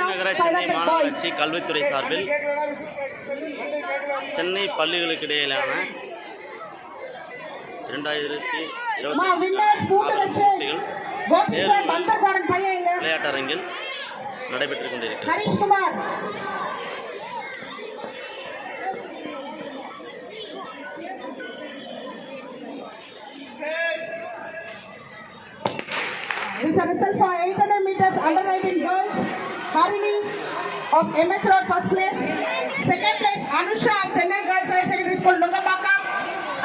மாநகராட்சி கல்வித்துறை சார்பில் சென்னை பள்ளிகளுக்கு இடையிலான இரண்டாயிரத்தி இருபத்தி இங்க. விளையாட்டரங்கில் நடைபெற்றுக் கொண்டிருக்கிறது This is a result for 800 meters under 19 girls. Of MH Road first place. Second place Anusha of Chennai Girls High Secondary School Nungambakam.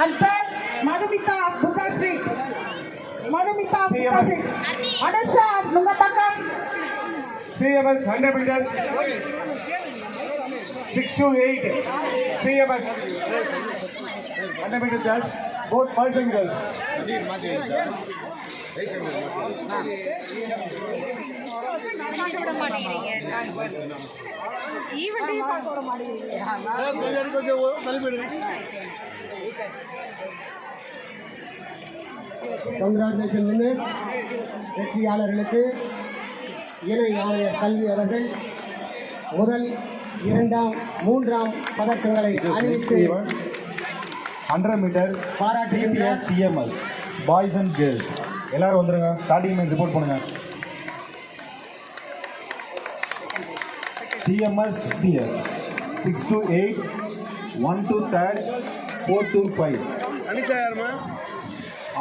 And third Madhumita of Buddha Street. Madhumita of Buddha Street. Anusha of Nungambakam. CMS 100 meters. 6 to 8. CMS 100 meters dash. Both boys and girls. Congratulation winners வெற்றியாளர்களுக்கு இணை ஆணையர் கல்வி அவர்கள் முதல் இரண்டாம் மூன்றாம் பதக்கங்களை அறிவித்து 100 meter. பாராட்டுகின்றார் CMS. Boys and girls. எல்லாரும் வந்துருங்க. ஸ்டார்டிங் மேட்ச் ரிப்போர்ட் பண்ணுங்க. CMS PS six to eight one to third four to five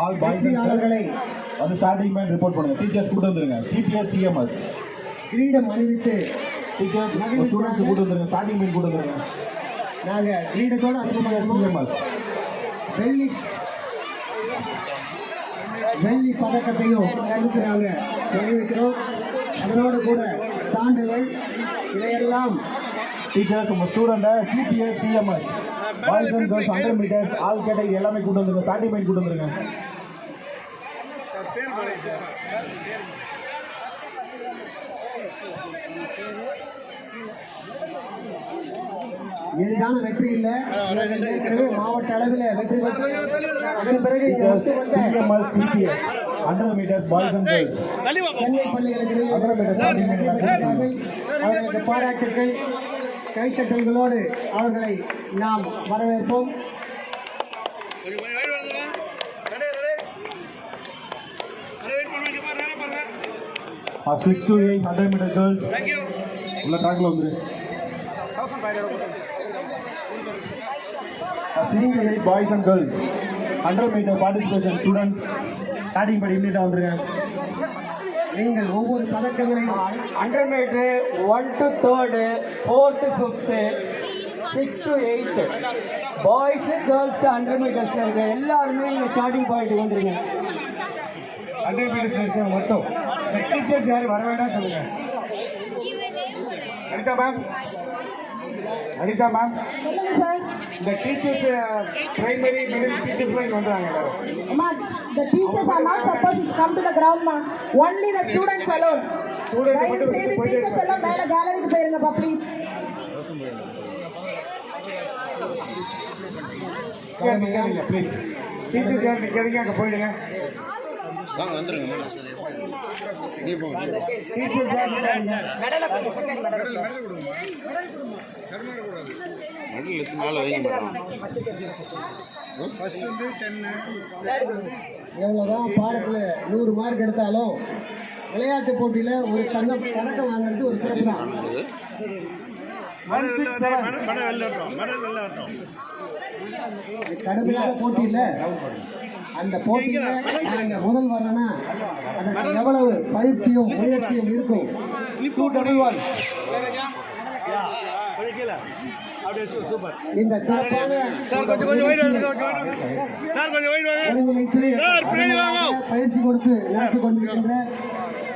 all boys வெற்றியாளர்களை வந்து ஸ்டார்டிங் மேட்ச் ரிப்போர்ட் பண்ணுங்க. டீச்சர்ஸ் கூட வந்துருங்க. சிபிஎஸ் சிஎம்எஸ் கிரீடம் அணிவித்து டீச்சர்ஸ் ஸ்டூடெண்ட்ஸ் கூட வந்துருங்க. ஸ்டார்டிங் மேட்ச் கூட வந்துருங்க. நாங்கள் கிரீடத்தோடு சிபிஎஸ் சிஎம்எஸ் வெள்ளி வெள்ளி பதக்கத்தையும் எடுத்து தெரிவிக்கிறோம். அதனோடு கூட சான்றிதழ் இதையெல்லாம் டீச்சர்ஸ் உங்க ஸ்டூடெண்ட்டை CPS CMS boys and girls hundred meters all category எல்லாமே கூட்டு வந்துருங்க. தேர்ட்டி பாயிண்ட் கூட்டு வந்துருங்க. எளிதான வெற்றி இல்லை. மாவட்ட அளவில் வெற்றி பெற்று அதன் பிறகு hundred meters boys and Chennai பள்ளிகளுக்கு ஹண்ட்ரட் பாராட்டுக்கள் கைத்தட்டல்களோடு அவர்களை நாம் வரவேற்போம். Six to eight hundred meter girls உள்ள ட்ராக்ல வந்துரு. Six eight boys and girls hundred meter participation students starting படி இமீடியட்டாக வந்துருங்க நீங்கள் ஒவ்வொரு பதக்கங்களையும் hundred meter one to third fourth fifth six to eight boys girls hundred மீட்டர்ஸில் இருக்க. எல்லாருமே இங்கே ஸ்டார்டிங் பாயிண்ட் வந்துருங்க ஹண்ட்ரட் மீட்டர்ஸ் இருக்க மட்டும் டீச்சர்ஸ் யாரும் வர வேண்டாம் சொல்லுங்க. அனிதா மேம் அனிதா மேம் சொல்லுங்க சார் இந்த டீச்சர்ஸ் பிரைமரி மிடில் டீச்சர்ஸ்லாம் இங்கே எல்லாரும். Amma, the teachers are not supposed to come to the ground, ma. Only the students alone. தயவு மட்டும் செய்து teachers எல்லாம் மேல கேலரிக்கு போயிருங்கப்பா ப்ளீஸ் நிற்காதீங்க ப்ளீஸ் டீச்சர்ஸ் யாரும் நிற்காதீங்க அங்கே போயிடுங்க. டீச்சர்ஸ் யாரும் நிற்காதீங்க எவ்வளோதான் பாடத்தில் நூறு மார்க் எடுத்தாலும் விளையாட்டு போட்டியில் ஒரு தங்கம் பதக்கம் வாங்குறது ஒரு சிறப்பு தான். கடுமையான போட்டியில் அந்த போட்டியில் நாங்கள் முதல் வரணும்னா அதுக்கு எவ்வளவு பயிற்சியும் முயற்சியும் இருக்கும்? டூ டபுள் ஒன் இந்த சிறப்பான பயிற்சி கொடுத்து நடத்தி கொண்டிருக்கின்ற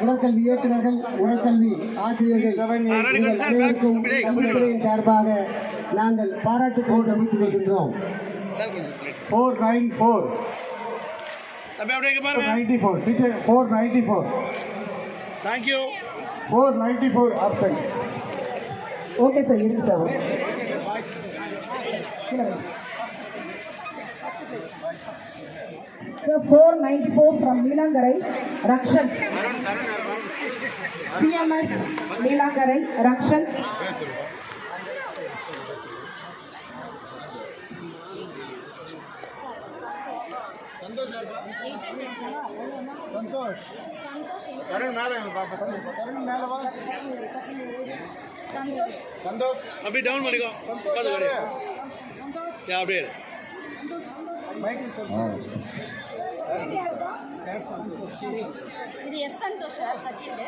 உடற்கல்வி இயக்குநர்கள் உடற்கல்வி ஆசிரியர்கள் அனைவருக்கும் கல்வித்துறையின் சார்பாக நாங்கள் பாராட்டுக்களை தெரிவித்துக் கொள்கின்றோம். ஃபோர் நைன் ஃபோர் तभी आपने के बारे में 94 पीछे 494 thank you 494 option okay sir ये सर सर 494 फ्रॉम नीलांगरै रक्षक सीएमएस नीलांगरै रक्षक ಸಂತೋಷ್ ಕರಣ್ ಮೇಲೆ ಪಾಪ ಕರಣ್ ಮೇಲೆ ಬಾ சந்தோஷ் ಸಂತೋಷ್ அப்படி டவுன் பண்ணிக்கோ ಸಂತೋಷ್ ಯಾರೇ? அப்படியே ಮೈಕ್ ಸ್ವಲ್ಪ இது S Santosh sir second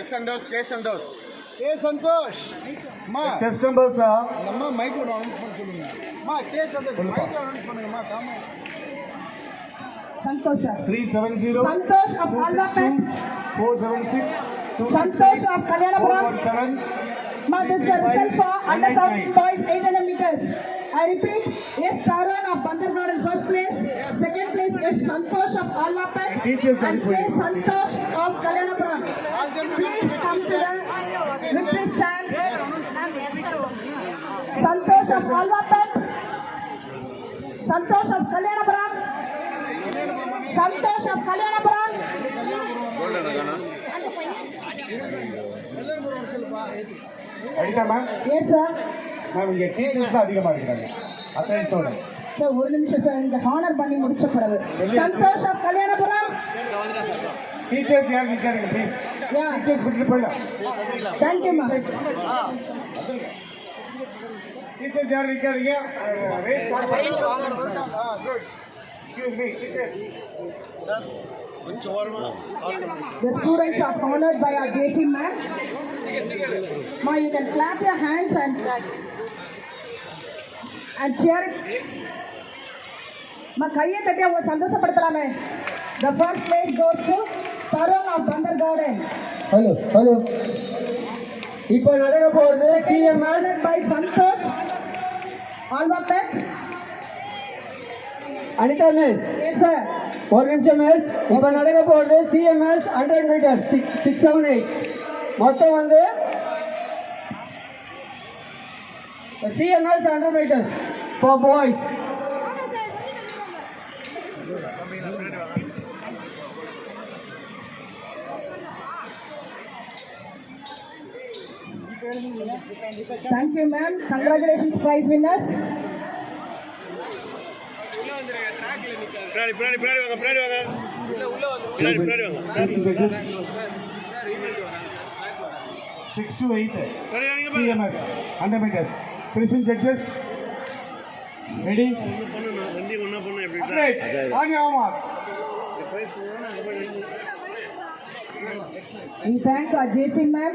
S Santosh K Santosh K Santosh அம்மா செஸ் நம்பர்ஸ் நம்ம மைக் அனௌன்ஸ் பண்ண சொல்லுங்க அம்மா K Santhosh mic announce பண்ணுங்கம்மா Santosh. 370 Santosh of Alvapet. 476 Santosh of Kalyanapuram. 417 Ma, this is the result for under 17 boys 800 meters. I repeat, yes, Taran of Bandargad in first place. Second place is Santosh of Alvapet. And and Santosh of Kalyanapuram. Please come to the victory stand. Santosh of Alvapet. Santosh of Kalyanapuram. அத்தனை சொல்றேன் sir ஒரு நிமிஷம் sir இந்த honour பண்ணி முடிச்ச பிறகு. Santhosh of Kalyanapuram teachers யார் நிக்காதீங்க please yeah teachers விட்டுட்டு போயிடலாம். தேங்க்யூ மேம் டீச்சர்ஸ் யார் நிக்காதீங்க ரேஸ் ஸ்டார்ட் பண்ணுங்க good The students are honored by our JC ma'am. Ma, you can clap your hands and and cheer. Ma, கையை தட்டி அவங்க சந்தோஷப்படுத்தலாமே The first place goes to Tarun of Bandar Garden. Hello hello இப்போ நடக்க போகிறது CMS Honored by Santosh Alvapet. Anitha miss sir. ஒரு நிமிஷம் miss இப்போ நடக்க போகிறது CMS hundred meter six six seven eight மொத்தம் வந்து CMS hundred meters for boys Thank you, ma'am. Congratulations, prize winners. பின்னாடி பின்னாடி பின்னாடி வாங்க பின்னாடி வாங்க பின்னாடி பின்னாடி வாங்க judges. Six to eight. பின்னாடி வாங்க பாருங்க CMS, 100 meters. Finishing judges. Ready? பண்ணணும் ரெண்டையும் ஒன்றா பண்ண எப்படி on your mark. We thank our JC ma'am.